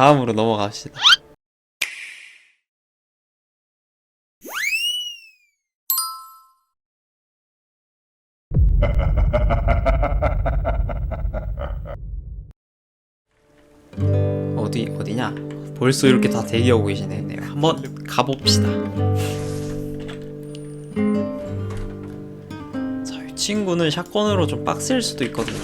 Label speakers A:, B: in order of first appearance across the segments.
A: 다음으로 넘어갑시다. 어디 어디냐? 벌써 이렇게 다 대기하고 계시네. 네, 한번 가봅시다. 자, 이 친구는 샷건으로 좀 빡셀 수도 있거든요.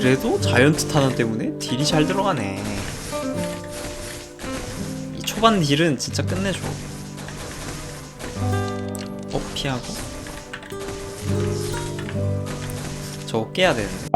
A: 그래도 자이언트 타는 때문에 딜이 잘 들어가네. 이 초반 딜은 진짜 끝내줘. 어 피하고. 저거 깨야 되는데.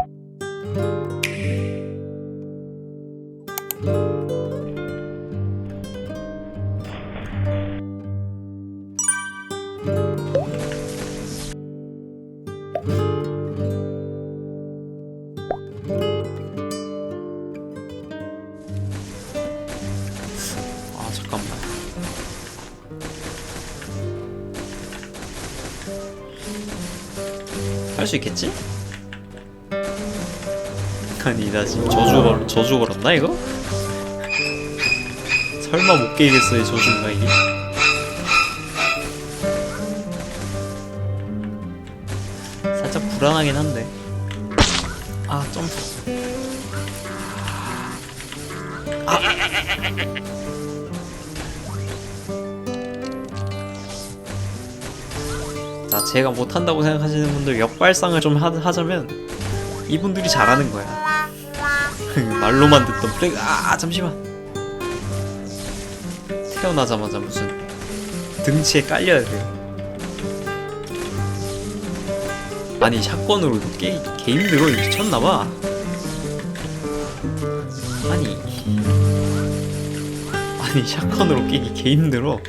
A: 할 수 있겠지? 아니 나 지금 저주 걸 저주 걸었나 이거? 설마 못 깨겠어 이 저주인가 이게? 살짝 불안하긴 한데. 아 점프. 자, 제가 못한다고 생각하시는 분들 역발상을 좀 하, 하자면 이분들이 잘하는 거야. 말로만 듣던 플래그 아 잠시만 태어나자마자 무슨 등치에 깔려야 돼요. 아니 샷건으로도 게, 이거 미쳤나봐. 아니 아니 샷건으로 깨기 개 힘들어.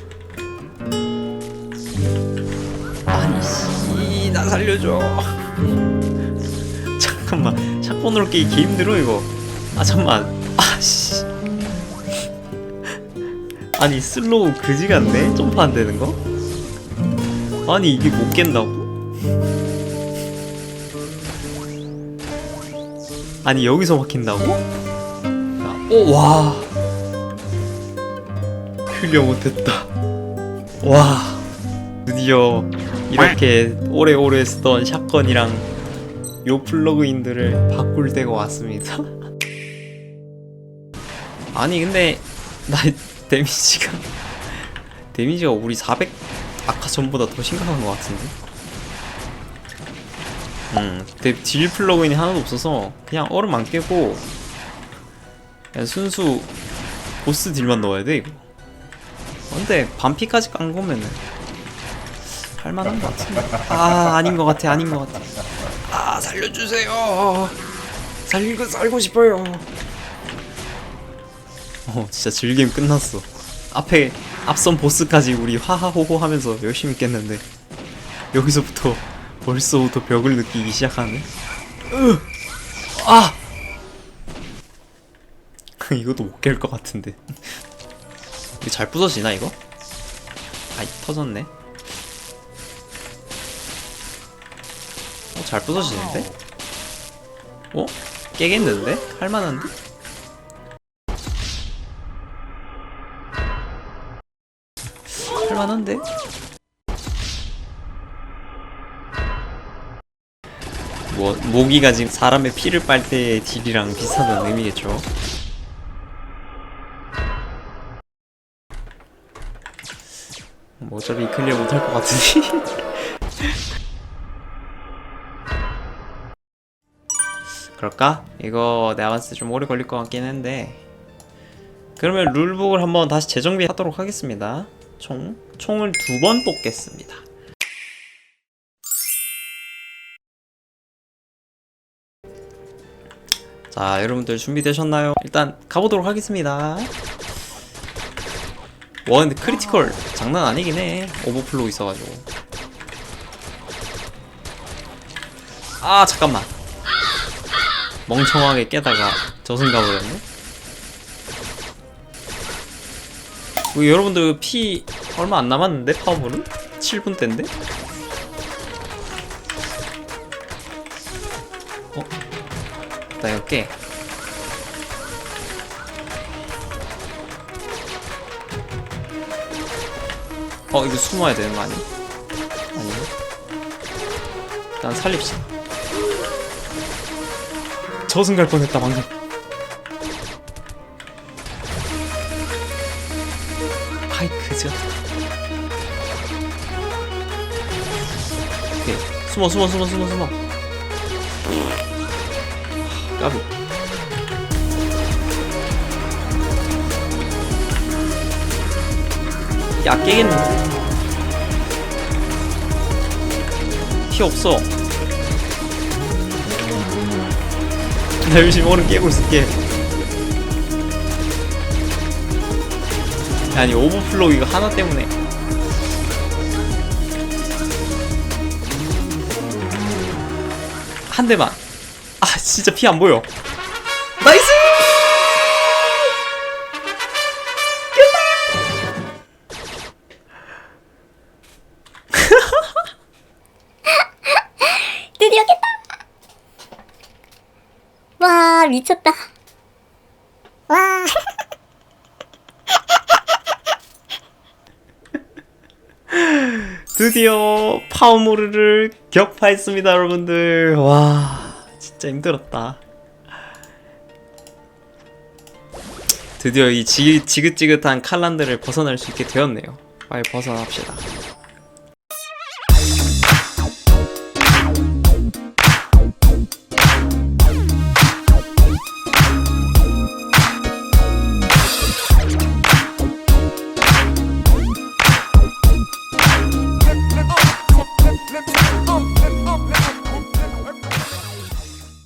A: 나 살려줘. 잠깐만, 샷건으로 개 힘들어 이거. 아 잠만, 아 씨. 아니 슬로우 그지 같네. 점프 안 되는 거? 아니 이게 못 깬다고? 아니 여기서 막힌다고? 아, 오 와. 클리어 못했다. 와. 드디어 이렇게 오래오래 쓰던 샷건이랑 요 플러그인들을 바꿀 때가 왔습니다. 아니 근데 나 데미지가 데미지가 우리 400 아까 전보다 더 심각한 것 같은데. 음, 근데 딜 플러그인이 하나도 없어서 그냥 얼음 안 깨고 그냥 순수 보스 딜만 넣어야 돼 이거. 근데 반피까지 깐 거면은 할만한 것 같은데. 아 아닌 것 같아 아닌 것 같아. 아 살려주세요. 살고 살고 싶어요. 어 진짜 즐김 끝났어. 앞에 앞선 보스까지 우리 하하호호 하면서 열심히 깼는데 여기서부터 벌써부터 벽을 느끼기 시작하네. 으! 아 이것도 못 깰 것 같은데. 잘 부서지나 이거? 아이 터졌네. 어, 잘 부서지는데? 어? 깨겠는데? 할만한데? 할만한데? 뭐, 모기가 지금 사람의 피를 빨 때의 딜이랑 비슷하다는 의미겠죠? 뭐 어차피 클리어 못할 것 같으니 그럴까? 이거 내가 봤을 때 좀 오래 걸릴 것 같긴 한데. 그러면 룰북을 한번 다시 재정비하도록 하겠습니다. 총 총을 두 번 뽑겠습니다. 자 여러분들 준비되셨나요? 일단 가보도록 하겠습니다. 와 근데 크리티컬 장난 아니긴 해. 오버플로우 있어가지고. 아 잠깐만 멍청하게 깨다가 저승 가 버렸네 뭐, 여러분들 피 얼마 안 남았는데 파워볼은? 7분 때인데? 어? 나 이거 깨. 어 이거 숨어야 되는 거 아니? 아니요. 일단 살립시다. 저승 갈 뻔했다 방금. 그저. 오케이 숨어 숨어 숨어 숨어 숨어. 까비. 야 깨겠는데? 피 없어. 나 열심히 오른 깨고 있을게. 아니 오버플로우 이거 하나 때문에. 한 대만. 아 진짜 피 안 보여.
B: 미쳤다. 와.
A: 드디어 파워모르를 격파했습니다, 여러분들. 와, 진짜 힘들었다. 드디어 이 지, 지긋지긋한 칼란드를 벗어날 수 있게 되었네요. 빨리 벗어납시다.